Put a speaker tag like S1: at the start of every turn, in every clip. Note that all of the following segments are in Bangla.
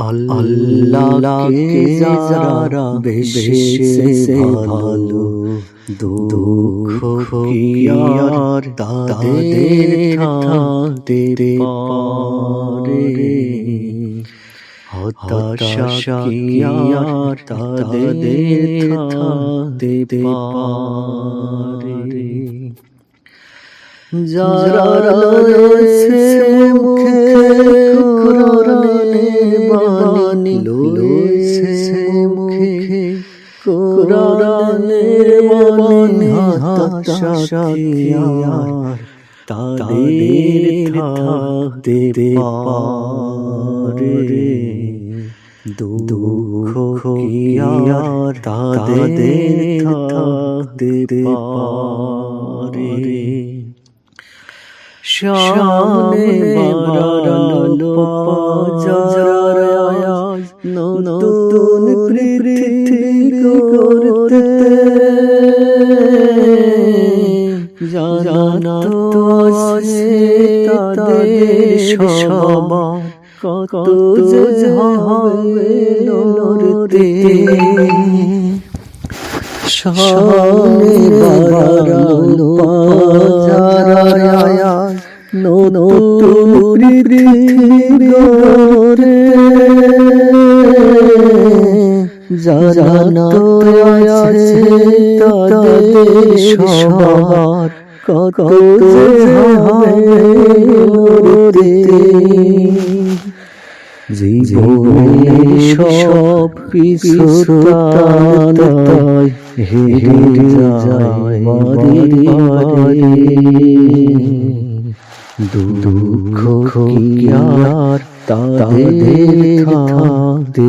S1: আল্লাহকে যারা বেশি ভালো দুঃখ কি আর তাদের থাকতে পারে? হতাশা কি আর তাদের থাকতে পারে? যারা রয়েছে মুখে কোরআনে বাণী হতাশা আর তাদের থাকতে পারে দুঃখ আর তাদের থাকতে পারে? শানে বাড়ালো পাজারায় নতুন পৃথিবী করতে জানা তো আছে তাদের সবার কত হবে লড়তে শানে বাড়ালো পাজারায় নতুন পৃথিবী গড়ে। জানা তো আছে তাদের সবার কত হবে জীবনে সব কিছু তাই হেরে যায় দুঃখ কি আর তাদের থাকতে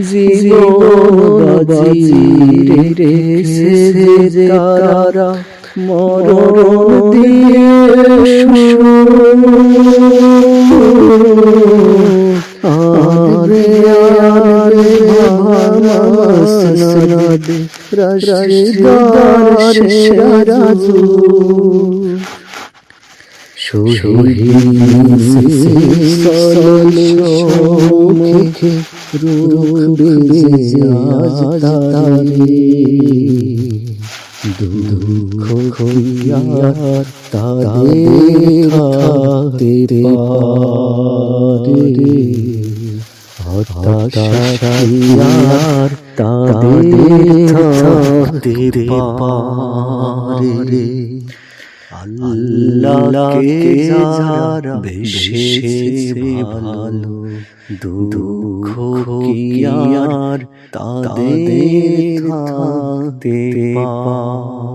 S1: জীবন তারা মরণ দিয়ে আরে আরে রশিদার শেরাজু মুখে রূপে আজ তারে দুঃখ খইয়ার তাদের থাকতে পারে হতাশার তাদের থাকতে পারে আল্লাহকে যারা বেশি ভালো দুঃখ কি আর তাদের থাকতে পারে